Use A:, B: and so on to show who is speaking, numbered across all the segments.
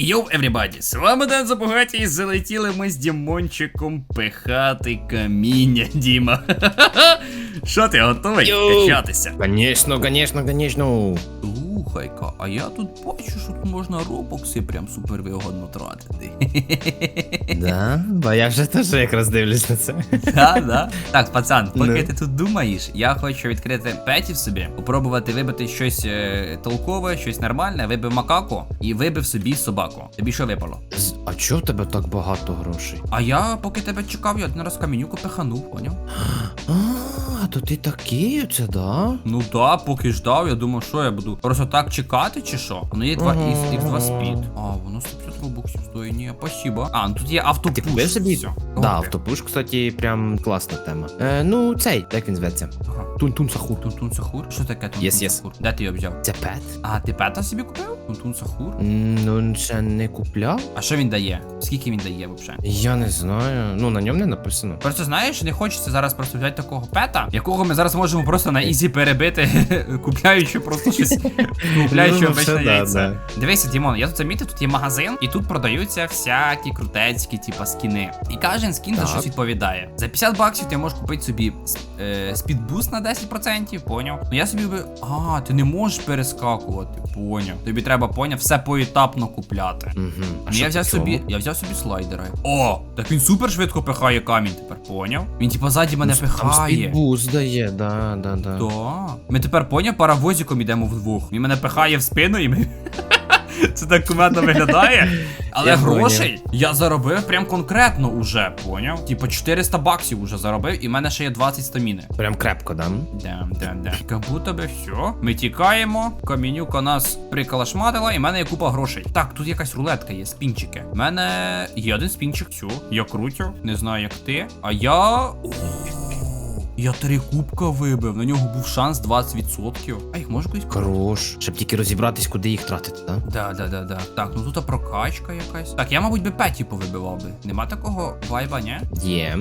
A: Йоу, everybody, з вами Ден Забугаті, і залетіли ми з Дімончиком пихати каміння, Діма. Що ти готовий
B: Йоу.
A: качатися?
B: Конечно, конечно, конечно.
A: Слухай-ка, а я тут бачу, що тут можна робокси прям супер вигодно тратити.
B: Да? Бо я вже теж якраз дивлюсь на це.
A: Да, да. Так, пацан, поки
B: Ну.
A: ти тут думаєш, я хочу відкрити петів собі, попробувати вибити щось е, толкове, щось нормальне, вибив макаку і вибив собі собаку. Тобі що випало?
B: З- А чого в тебе так багато грошей?
A: А я, поки тебе чекав, я один раз камінюку пиханув, поняв?
B: То ти такий оце, да?
A: Ну да, поки ждав, я думав, що я буду просто так чекати чи що? Воно є два
B: іс
A: із, із два спід. А, воно 150 стоїть. Ні, спасибо. А, ну тут є
B: Ти
A: автопуш.
B: купив собі?
A: Все.
B: Да,
A: Окей.
B: автопуш, кстати, прям класна тема. Е, ну, цей, як він зветься?
A: Ага.
B: Тун-тун сахур.
A: Тунтун Сахур? Що таке Тунтун
B: Yes, yes.
A: Сахур? Де ти його взяв?
B: Це пет?
A: А, ти пета собі купив? Тунтун Сахур?
B: М, Ну, ще не купляв?
A: А що він дає? Скільки він дає взагалі?
B: Я не знаю. Ну, на ньому не написано.
A: Просто знаєш, не хочеться зараз просто взяти такого пета, якого ми зараз можемо просто на ізі перебити, купляючи просто щось, купляючи
B: Ну,
A: обичне
B: все, да,
A: яйце.
B: да.
A: Дивися, Дімон, я тут замітив, тут є магазин, і тут продаються всякі крутецькі, типа скіни. І кожен скін за щось відповідає. За 50 баксів ти можеш купити собі е, спідбуст на 10%, поняв? Ну я собі би. А, ти не можеш перескакувати, поняв. Тобі треба, поняв, все поетапно купляти.
B: Угу.
A: Ну, я взяв собі, я взяв собі слайдера. О, так він супер швидко пихає камінь тепер, поняв? Він типа ззаді мене
B: Там
A: пихає.
B: спідбуст дає, да, да, да.
A: Да. Ми тепер поняв, паровозиком йдемо вдвох. Він мене пихає в спину і ми. Це так кумедно виглядає. Але
B: Я
A: грошей я заробив прям конкретно уже, поняв? Типа 400 баксів уже заробив, і в мене ще є 20 стаміни.
B: Прям крепко, да?
A: Да, да, да. Как будто би все. Ми тікаємо. Камінюка нас прикалашматила, і в мене є купа грошей. Так, тут якась рулетка є, спінчики. У мене є один спінчик. Все, я крутю. Не знаю, як ти. А я. Я три кубка вибив. На нього був шанс 20%. А їх можу кудись
B: Хорош. Щоб тільки розібратись, куди їх тратити, так?
A: Да, да, да, да. Так, ну тут прокачка якась. Так, я, мабуть, би петі повибивав би. Нема такого вайба, ні?
B: Є.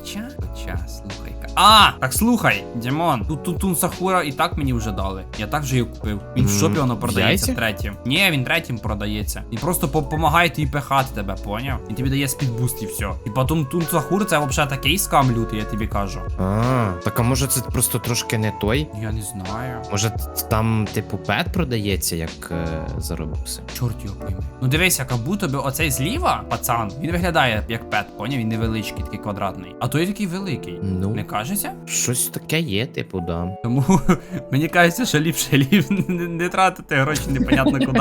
A: Хоча, хоча, слухай-ка. А! Так слухай, Дімон, тут Тутун Сахура і так мені вже дали. Я так вже його купив. Він в шопі воно продається
B: яйця?
A: третім. Ні, він третім продається. Він просто допомагає тобі пихати тебе, поняв? Він тобі дає спідбуст і все. І потім Тун Сахур це взагалі такий скам лютий, я тобі кажу.
B: А, так а може це просто трошки не той?
A: Я не знаю.
B: Може там, типу, пет продається як е, заробокси?
A: Чорт його пойми. Ну дивись, як будто би оцей зліва, пацан, він виглядає як пет, поняв? Він невеличкий, такий квадратний. А той такий великий.
B: Ну,
A: Не кажеться?
B: щось таке є, типу, да.
A: Тому мені кажеться, що ліпше ліп не, не тратити гроші непонятно куди,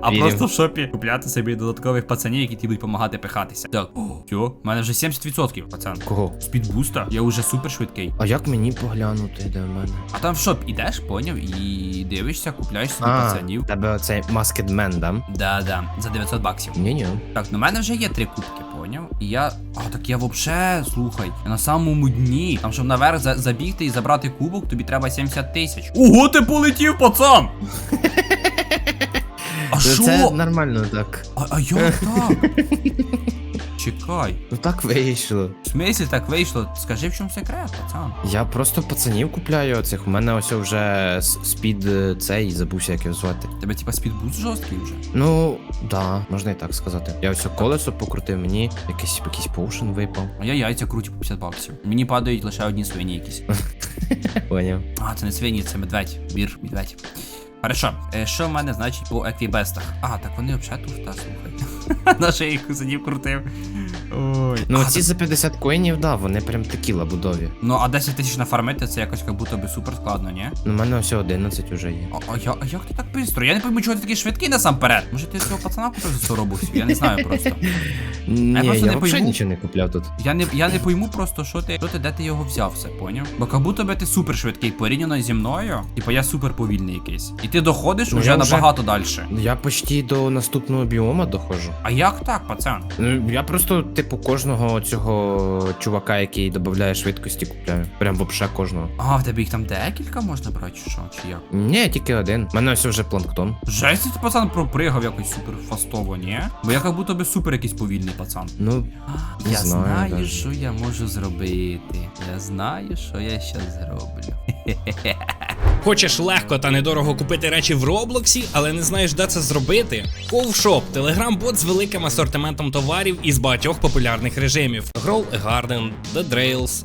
A: а просто в шопі купляти собі додаткових пацанів, які ті будуть допомагати пихатися. Так, о, в мене вже 70%, пацан.
B: Кого?
A: Спідбуста, я вже супер швидкий.
B: А як мені поглянути, де в мене?
A: А там в шоп ідеш, поняв, і дивишся, купляєш собі
B: А,
A: пацанів.
B: тебе оцей Masked Man, да?
A: Да, да, за 900 баксів.
B: Ні-ні.
A: Так, ну в мене вже є три кубки, поняв? І я. А, так я вообще, слухай, я на самому дні. Там, щоб наверх за- забігти і забрати кубок, тобі треба 70 тисяч. Ого, ти полетів, пацан! А що?
B: Це нормально так.
A: А, а як так? Чекай.
B: Ну так вийшло.
A: В смислі так вийшло? Скажи, в чому секрет, пацан?
B: Я просто пацанів купляю оцих. У мене ось вже спід е, цей, забувся, як його звати.
A: Тебе типа спідбуст жорсткий вже.
B: Ну, да, можна і так сказати. Я ось колесо покрутив, мені якийсь якийсь поушен випав.
A: А я яйця кручу по 50 баксів. Мені падають лише одні свині якісь.
B: Поняв.
A: А, це не свині, це медведь. Бір, медведь. Хорошо, е, що в мене значить по еквібестах? А, так вони взагалі туфта, слухай. Наша їх сидів крутив. Ой.
B: Ну,
A: а,
B: ці за 50 коїнів, да, вони прям такі лабудові.
A: ну, а 10 тисяч нафармити, це якось як будто би супер складно, ні?
B: Ну, у мене ось 11 уже є.
A: А, а, я, а як ти так швидко? Я не пойму, чого ти такий швидкий насамперед. Може ти цього пацана купив за 100 робоксів? Я не знаю просто.
B: Ні, я,
A: просто не пойму.
B: нічого не купляв тут.
A: Я не, я не пойму просто, що ти, що ти, де ти його взяв, все, поняв? Бо як будто би ти супер швидкий порівняно зі мною, типу я супер повільний якийсь. І ти доходиш
B: Ну,
A: уже
B: я вже-
A: набагато далі.
B: Я почти до наступного біома доходжу.
A: А як так, пацан?
B: Ну, я просто, типу, кожного цього чувака, який додає швидкості, купляю. Прям вообще кожного.
A: А, в тебе їх там декілька можна брати, чи що? Чи як?
B: Ні, тільки один. У мене ось вже планктон.
A: Жесть, ти пацан пропригав якось супер фастово, ні? Бо я як будто би супер якийсь повільний пацан.
B: Ну, Не
A: я
B: знаю
A: знаю,
B: даже.
A: що я можу зробити. Я знаю, що я щас зроблю.
C: Хочеш легко та недорого купити речі в Роблоксі, але не знаєш, де це зробити? Ковшоп телеграм-бот з великим асортиментом товарів із багатьох популярних режимів: Grow a Garden, The Drails,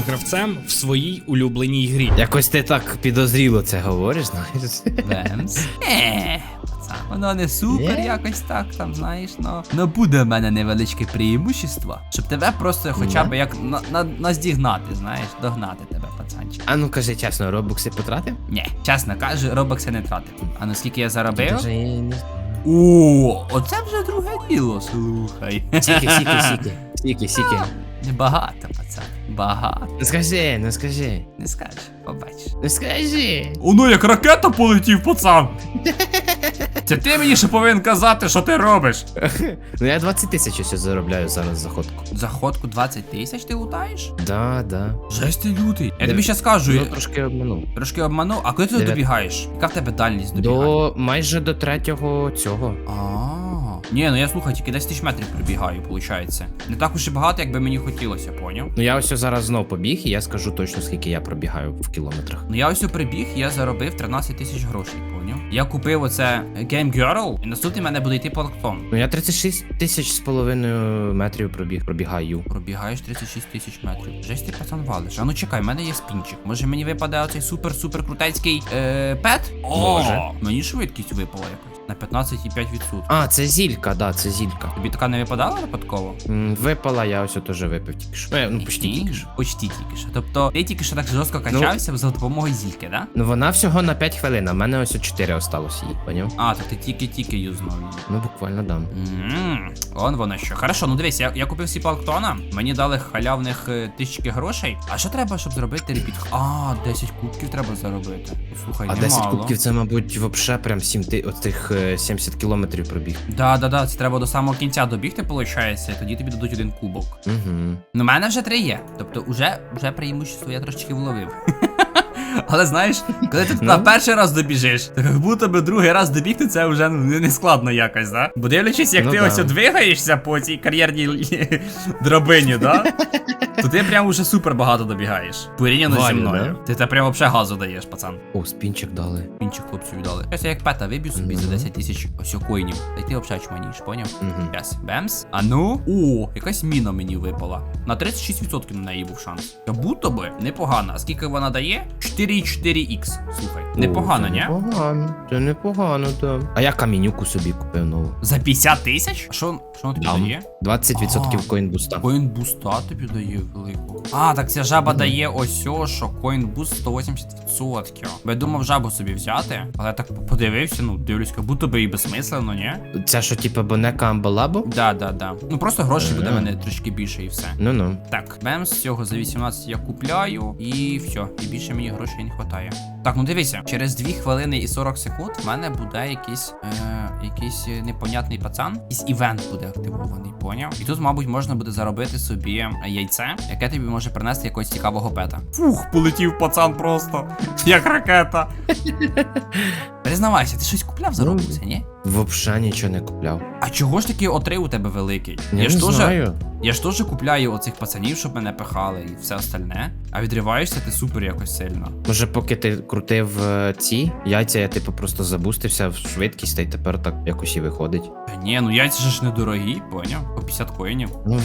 C: гравцем в своїй улюбленій грі.
B: Якось ти так підозріло це говориш, знаєш?
A: Бемс. Е, пацан, воно не супер,
B: Ні?
A: якось так, там, знаєш, ну. Ну буде в мене невеличке преимущество, щоб тебе просто хоча б як на, на, наздігнати, знаєш, догнати тебе, пацанчик.
B: А ну кажи чесно, робокси потратив?
A: Ні, чесно кажу, робокси не тратив. А наскільки я заробив?
B: Даже і не-
A: О, оце вже друге діло, слухай.
B: Сіки, сіки, сіки. Сіки, сіки.
A: Небагато, пацан. Багато.
B: Ну скажи, ну скажи.
A: Не скажеш, побачиш.
B: Ну скажи.
A: Оно як ракета полетів, пацан. Це ти мені ще повинен казати, що ти робиш.
B: Ну я 20 тисяч ось заробляю зараз за ходку.
A: Заходку 20 тисяч ти лутаєш?
B: Да, да.
A: Жесть ти лютий. Я
B: Див-
A: тобі ще скажу,
B: Ну
A: я
B: трошки обманув.
A: трошки обманув, а коли ти
B: Дев'ят-
A: добігаєш? Яка в тебе дальність добігання?
B: До майже до третього цього.
A: А. Ні, ну я слухай, тільки 10 тисяч метрів прибігаю, виходить. Не так уж і багато, як би мені хотілося, поняв?
B: Ну я ось зараз знов побіг, і я скажу точно скільки я пробігаю в кілометрах.
A: Ну я ось прибіг, я заробив 13 тисяч грошей, поняв? Я купив оце Game Girl, і наступний мене буде йти планктон.
B: Ну я 36 тисяч з половиною метрів пробіг, пробігаю.
A: Пробігаєш 36 тисяч метрів. Жесть ти пацан валиш. А ну чекай, в мене є спінчик. Може мені випаде оцей супер-супер крутецький е, пет?
B: Може.
A: Мені швидкість випала якось. На 15,5%.
B: А, це зілька, да, це зілька.
A: Тобі така не випадала випадково?
B: М, Випала, я ось теж випив тільки що. Е, Ну, почти тільки що.
A: Почти тільки що. Тобто ти тільки що так жорстко качався за допомогою зільки, да?
B: Ну вона всього на 5 хвилин, а в мене ось 4 осталось її, поняв?
A: А, так ти тільки-тільки юзнув її.
B: Ну буквально дам.
A: Ммм, он воно що. Хорошо, ну дивись, я, я купив всі планктона, мені дали халявних е, тисячки грошей. А що треба, щоб зробити репіт? А, 10 кубків треба заробити. Слухай,
B: А
A: немало.
B: 10 кубків це, мабуть, вообще прям 7 ти, оцих е, 70 кілометрів пробіг.
A: Да, да, да, це треба до самого кінця добігти, виходить, і тоді тобі дадуть один кубок.
B: Угу.
A: Ну, в мене вже три є. Тобто, уже, вже преимущество я трошечки вловив. Але знаєш, коли ти на
B: Ну.
A: перший раз добіжиш, то як будто би другий раз добігти, це вже ну, не, складно якось, да? Бо дивлячись, як
B: Ну
A: ти
B: да.
A: ось двигаєшся по цій кар'єрній драбині, да? То ти прям уже супер багато добігаєш. Порівняно зі мною. Ти та прям вообще газу даєш, пацан.
B: О, спінчик дали.
A: Інші хлопцю віддали. Щось я як пета виб'ю собі за 10 тисяч ось коїнів. Та й ти взагалі чманіш, поняв? Яс, бемс. А ну. О, якась міна мені випала. На 36% на неї був шанс. Як будто би непогано. А скільки вона дає? 4,4х. Слухай, непогано, ні?
B: Непогано. Це непогано, так. А я камінюку собі купив нову.
A: За 50 тисяч? А що, що вона тобі
B: Дам.
A: дає?
B: 20%
A: А.
B: коінбуста.
A: Коін буста тобі дає велику. А, так ця жаба дає ось о, що коін буст 180%. Бо я думав жабу собі взяти, але я так подивився, ну дивлюсь, як будто би і безсмислено, ні?
B: Це що, типа бонека амбалабо?
A: Да, да, да. Ну просто грошей буде в
B: Ага.
A: мене трішки більше і все.
B: Ну ну.
A: Так, бемс, цього за 18 я купляю, і все, і більше мені грошей не хватає. Так, ну дивися, через 2 хвилини і 40 секунд в мене буде якийсь, е, якийсь непонятний пацан, якийсь івент буде активований, поняв? І тут, мабуть, можна буде заробити собі яйце, яке тобі може принести якогось цікавого пета. Фух, полетів пацан просто, як ракета. Признавайся, ти щось купляв за
B: Ну,
A: ні?
B: Вообще нічого не купляв.
A: А чого ж таки отрив у тебе великий?
B: Я,
A: ж
B: не знаю.
A: я ж теж купляю оцих пацанів, щоб мене пихали і все остальне. А відриваєшся ти супер якось сильно.
B: Може, поки ти крутив е, ці яйця, я типу просто забустився в швидкість, та й тепер так якось і виходить.
A: Та ні, ну яйця ж недорогі, поняв? По 50 коїнів.
B: Ну,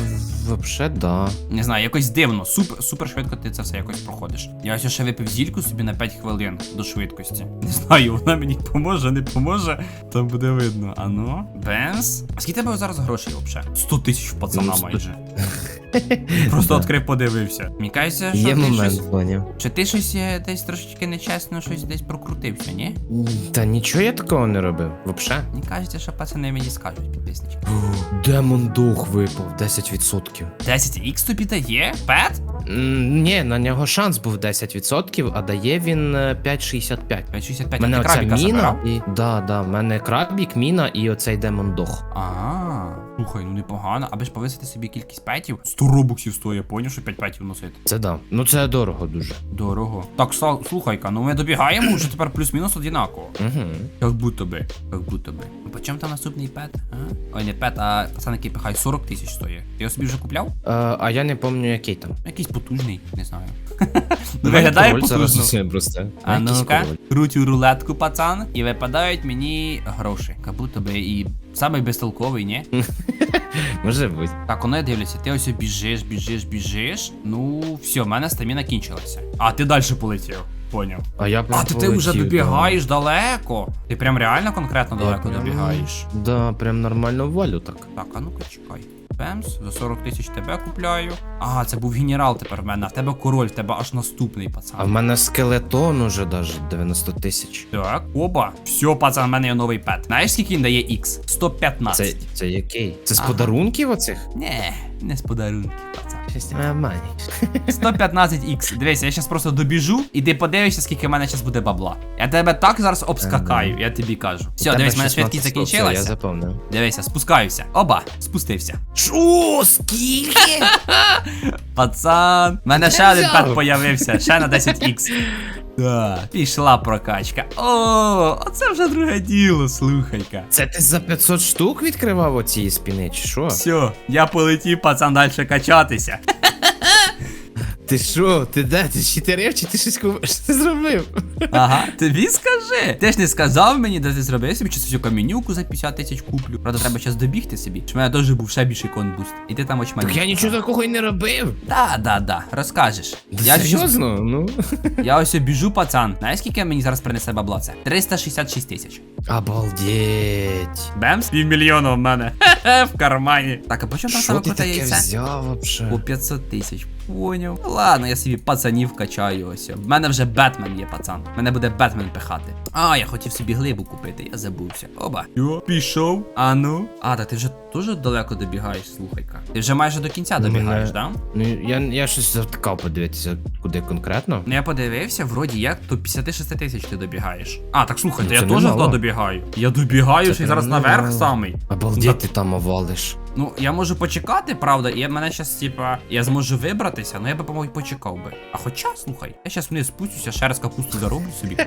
B: вообще, да.
A: Не знаю, якось дивно. Супер, супер швидко ти це все якось проходиш. Я ось ще випив зільку собі на 5 хвилин до швидкості. Не знаю, вона мені поможе, не поможе. Там буде видно. А ну. Бенс. А скільки тебе зараз грошей взагалі? 100 тисяч пацана
B: Ну,
A: майже. Просто відкрив, подивився. Мені кажеться, що
B: Є
A: ти щось.
B: момент.
A: Чи ти щось е, десь трошечки нечесно, щось десь прокрутився, ні?
B: Та нічого я такого не робив, вообще.
A: Мені кажеться, що пацани мені скажуть, підписнички.
B: Демон дух випав, 10%.
A: 10х тобі дає? Пет?
B: М, Ні, на нього шанс був 10%, а дає він е, 5,65.
A: 565,
B: У мене
A: ти
B: оця
A: крабіка
B: міна
A: забирав?
B: і. Да, да, в мене крабік, міна і оцей демон дох.
A: Ага, слухай, ну непогано, аби ж повисити собі кількість петів. 100 робоксів стоїть, я поняв, що 5 петів носити.
B: Це да. Ну це дорого дуже.
A: Дорого. Так, Сал, слухай-ка, ну ми добігаємо вже тепер плюс-мінус одинаково.
B: Угу.
A: Як будто би, як будто би. Ну по чому там наступний пет? А? Ой, не пет, а пацан, який пихає 40 тисяч стоїть. Ти його собі вже купляв?
B: А, а я не пам'ятаю, який там.
A: Якийсь потужний, не знаю. Ну, виглядає потужно.
B: просто.
A: А ну-ка, крутю рулетку, пацан, і випадають мені гроші. Как будто би і самий безтолковий, ні?
B: Може бути.
A: Так, воно я дивлюся, ти ось біжиш, біжиш, біжиш. Ну, все, в мене стаміна кінчилася. А, ти далі полетів. Поняв.
B: А я прям
A: А, то ти вже добігаєш далеко. Ти прям реально конкретно далеко добігаєш.
B: Да, прям нормально валю так.
A: Так, а ну-ка чекай. Пемс, за 40 тисяч тебе купляю. А, це був генерал тепер в мене, а в тебе король, в тебе аж наступний пацан.
B: А в мене скелетон уже даже 90 тисяч.
A: Так, оба. Все, пацан, в мене є новий пет. Знаєш, скільки він дає X?
B: Це,
A: 115.
B: це який? Це з
A: Ага.
B: подарунків оцих?
A: Не, не з подарунків, пацан.
B: Щось ти мене обманюєш.
A: 115х. Дивись, я зараз просто добіжу, і ти подивишся, скільки в мене зараз буде бабла. Я тебе так зараз обскакаю, я тобі кажу. Все, дивись, мене швидкість
B: Я
A: закінчилася.
B: запомнив.
A: Дивися, спускаюся. Оба, спустився.
B: Шо, скільки?
A: Пацан, в мене ще один
B: взяв?
A: появився, ще на 10х. Да, пішла прокачка. О, оце вже друге діло, слухай-ка.
B: Це ти за 500 штук відкривав оці спіни, чи що?
A: Все, я полетів, пацан, далі качатися.
B: Ти що? Ти де? Ти щитерив чи ти щось купив? Що ти зробив?
A: Ага, тобі скажи. Ти ж не сказав мені, де ти зробив Я собі чи цю камінюку за 50 тисяч куплю. Правда, треба зараз добігти собі. Що в мене теж був ще більший конбуст. І ти там очмані.
B: Так я нічого такого й не робив.
A: Да, да, да, розкажеш. Я,
B: Серйозно? Ну.
A: я ось біжу, пацан. Знаєш, скільки мені зараз принесе бабла це? 366 тисяч.
B: Обалдеть.
A: Бемс? Півмільйона в мене. Хе-хе, в кармані. Так, а по чому там
B: Що
A: саме
B: ти
A: круте
B: таке
A: яйце?
B: взяв вообще?
A: По 500 тисяч. Поняв. Ну, Ладно, я собі пацанів качаю ось. В мене вже Бетмен є, пацан. Мене буде Бетмен пихати. А, я хотів собі глибу купити, я забувся. Оба. Йо, пішов. А ну. А, так ти вже дуже далеко добігаєш, слухай-ка. Ти вже майже до кінця
B: Ну,
A: добігаєш, да?
B: Ну, я, я щось завтикав подивитися, куди конкретно.
A: Ну я подивився, вроді як до 56 тисяч ти добігаєш. А, так слухай,
B: Ну,
A: то я теж туди добігаю. Я добігаю ще зараз наверх самий.
B: Обалдеть, ти там овалиш.
A: Ну, я можу почекати, правда, і мене щас, типа, я зможу вибратися, але я би, по-моєму, почекав би. А хоча, слухай, я щас вниз спустюся, ще раз капусту зароблю собі.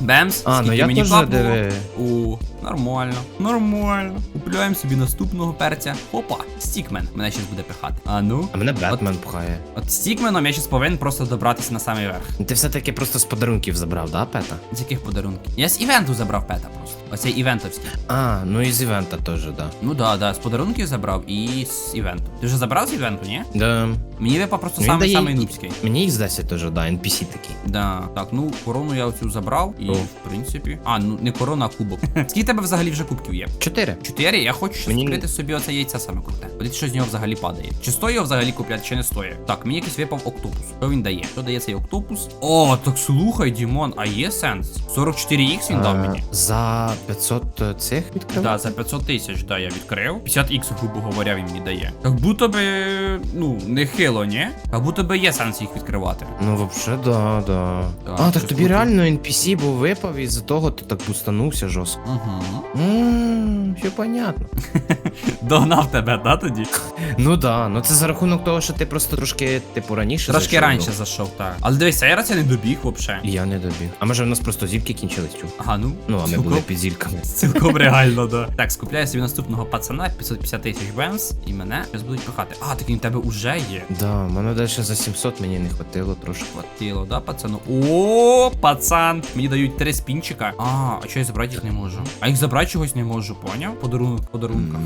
A: Бемс,
B: А, ну
A: скільки
B: я
A: мені
B: теж диви.
A: О, нормально, нормально. Купляємо собі наступного перця. Опа, стікмен мене щас буде пихати. А ну.
B: А мене Бетмен пхає.
A: От стікменом я щас повинен просто добратися на самий верх.
B: Ти все-таки просто з подарунків забрав, да, Пета?
A: З яких подарунків? Я з івенту забрав пета просто. Оцей івентовський.
B: А, ну і з івента теж, да.
A: Ну да, да, з подарунків забрав і з івенту. Ти вже забрав з івенту, ні?
B: Да.
A: Мені випав просто
B: Ну,
A: самий
B: дає
A: самий нубський.
B: Мені їх здається теж, да, NPC такий.
A: Да, так, ну корону я оцю забрав і
B: О.
A: в принципі. А, ну не корона, а кубок. Скільки тебе взагалі вже кубків є?
B: Чотири.
A: Чотири, я хочу щас
B: Мені-
A: відкрити собі оце яйце саме круте. Подивіться, що з нього взагалі падає. Чи стоїть його взагалі купляти, чи не стоїть. Так, мені якийсь випав октопус. Що він дає? Що дає цей октопус? О, так слухай, Дімон, а є сенс? 44х він дав
B: А,
A: мені.
B: За 500 цих відкрив?
A: Да, за 500 тисяч, да, я відкрив. 50х, грубо говоря, він мені дає. Як будто би, ну, не хило, ні? Як будто би є сенс їх відкривати.
B: Ну, вообще, да, да.
A: Так,
B: а, так тобі
A: круто.
B: реально NPC був випав, і за того ти так бустанувся жорстко.
A: Угу.
B: Ммм, все понятно.
A: Догнав тебе, да, тоді?
B: Ну да, ну це за рахунок того, що ти просто трошки, типу, раніше
A: Трошки
B: зайшов,
A: раніше
B: ну.
A: зайшов, так. Але дивись, цей раз я не добіг взагалі.
B: І я не добіг. А може в нас просто зірки кінчились, чу?
A: Ага, ну.
B: Ну, а ми
A: цілком-
B: були під зірками.
A: Цілком реально, да. Так, скупляю собі наступного пацана, 550 тисяч бенз, і мене зараз будуть пихати. А, так він в тебе уже є.
B: Да, мене далі за 700 мені не хватило трошки.
A: Хватило, да, пацану? О, пацан! Мені дають три спінчика. А, а що я забрати їх не можу? А їх забрати чогось не можу, поняв? Подарунок, подарунка.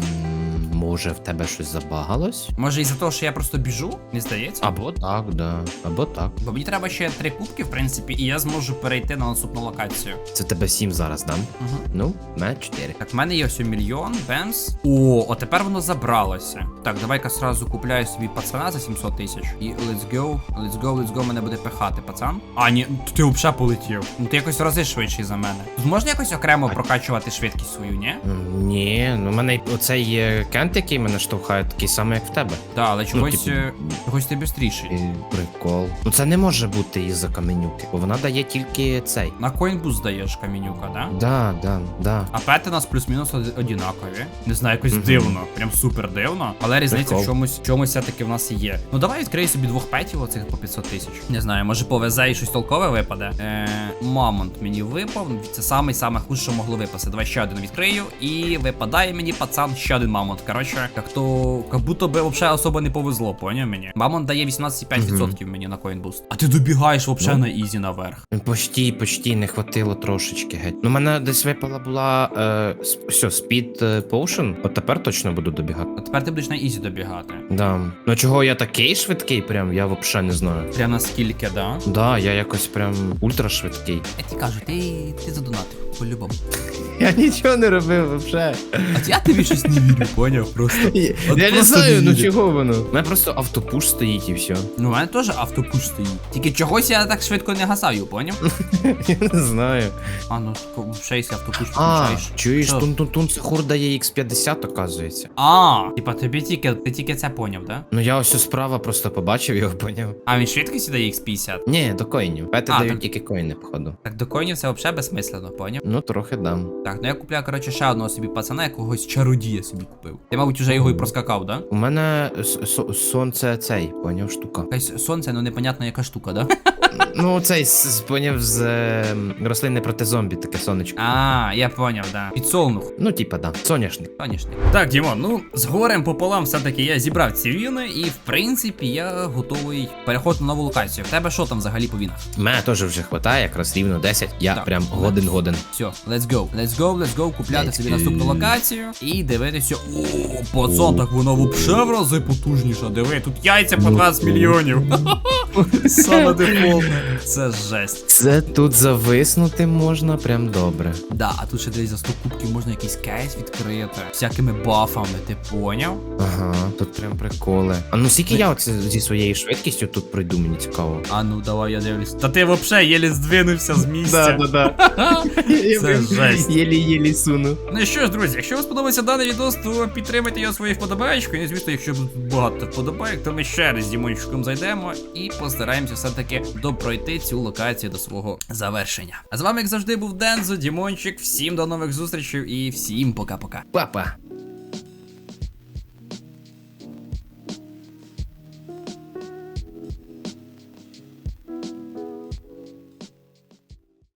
B: Може в тебе щось забагалось?
A: Може із-за того, що я просто біжу? Не здається?
B: Або так, да. Або так.
A: Бо мені треба ще три кубки, в принципі, і я зможу перейти на наступну локацію.
B: Це тебе сім зараз дам.
A: Угу.
B: Ну, на 4.
A: Так, в мене є ось мільйон, бемс. О, от тепер воно забралося. Так, давай-ка сразу купляю собі пацана за 700 тисяч. І let's go, let's go, let's go, мене буде пихати, пацан. А, ні, ти взагалі полетів. Ну ти якось в рази швидший за мене. Тут можна якось окремо прокачувати швидкість свою, ні?
B: Ні, ну в мене оцей е, кент, який мене штовхає, такий самий, як в тебе.
A: Да, але чогось,
B: типу-
A: е, чогось ти бистріший.
B: І прикол. Ну це не може бути із-за каменюки, бо вона дає тільки цей.
A: На коінбуст даєш камінюка, да?
B: Да, да, да.
A: А пети у нас плюс-мінус од- однакові. Не знаю, якось
B: Мгм.
A: дивно, прям супер дивно. Але різниця
B: Прикол.
A: в чомусь, в чомусь все-таки в нас є. Ну давай відкрию собі двох петів, оцих по 500 тисяч. Не знаю, може повезе і щось толкове випаде. Е, мамонт мені випав. Це самий саме хуже, що могло випасти. Давай ще один відкрию. І випадає мені пацан ще один мамонт. Коротше, як то як будто би взагалі особо не повезло, поняв мені. Мамонт дає 18,5% мені на коінбуст. А ти добігаєш взагалі
B: Ну.
A: на ізі наверх.
B: Ну, Почти, почти не хватило трошечки геть. Ну, мене десь випала була е, все, Speed е, Potion, от тепер точно буду добігати.
A: А тепер ти будеш на ізі добігати.
B: Да. Ну чого я такий швидкий, прям я взагалі не знаю.
A: Прям наскільки, да?
B: Да, я якось прям ультра швидкий.
A: Я ти кажу, ти, ти задонатив, по-любому.
B: Я нічого не робив взагалі.
A: А я тобі щось не вірю, поняв просто. От
B: Я не
A: просто
B: знаю, ну
A: вірю.
B: чого воно. У мене просто автопуш стоїть і все.
A: Ну, у мене теж автопуш стоїть. Тільки чогось я так швидко не гасаю, поняв?
B: Я не знаю.
A: А ну, ще якщо автопуш
B: А,
A: включаєш.
B: чуєш,
A: Що?
B: тун-тун-тун, це хур дає X50, оказується.
A: А, типа тобі тільки, ти тільки це поняв, да?
B: Ну я ось справа просто побачив його, поняв.
A: А він швидкість дає X50.
B: Ні, до коїнів. Пети
A: А,
B: дають
A: так-
B: тільки коїни, походу.
A: Так до коїнів це взагалі безсмислено, поняв?
B: Ну, трохи дам.
A: Так, ну я купляю, коротше, ще одного собі пацана, якогось чародія собі купив. Ти, мабуть, уже його і проскакав, да?
B: У мене с- со- сонце цей, поняв, штука.
A: Якась сонце, ну непонятно яка штука, да?
B: Ну, цей с- с- поняв з е, рослини проти зомбі, таке сонечко.
A: А, я поняв, да. Підсолнух.
B: Ну, типа, да. Соняшник.
A: Конечно. Так, Дімон, ну з горем пополам все-таки я зібрав ці віни, і в принципі я готовий переходити на нову локацію. В тебе що там взагалі по вінах?
B: Мене теж вже хватає, якраз рівно 10. Я
A: Так.
B: прям годен-годен.
A: Все, let's go. Let's go, let's go, купляти
B: Let's
A: собі
B: go.
A: наступну локацію і дивитися. О, пацан, так воно вообще в рази потужніша. Диви, тут яйця по 20 мільйонів. Саме дефолтне. Це жесть.
B: Це тут зависнути можна прям добре.
A: Да, а тут ще десь за 100 кубків можна якийсь кейс відкрити. Всякими бафами, ти поняв?
B: Ага, тут прям приколи. А ну скільки я оце зі своєю швидкістю тут пройду, мені цікаво.
A: А ну давай я дивлюсь. Та ти вообще єлі здвинувся з місця.
B: да.
A: Це жесть.
B: Єлі-єлі суну.
A: Ну і що ж, друзі, якщо вам сподобався даний відос, то підтримайте його своєю вподобаєчкою. І звісно, якщо багато вподобайок, то ми ще раз з Дімончиком зайдемо і постараємося все-таки допройти цю локацію до свого завершення. А з вами, як завжди, був Дензо, Дімончик. Всім до нових зустрічей і всім пока-пока.
B: Папа.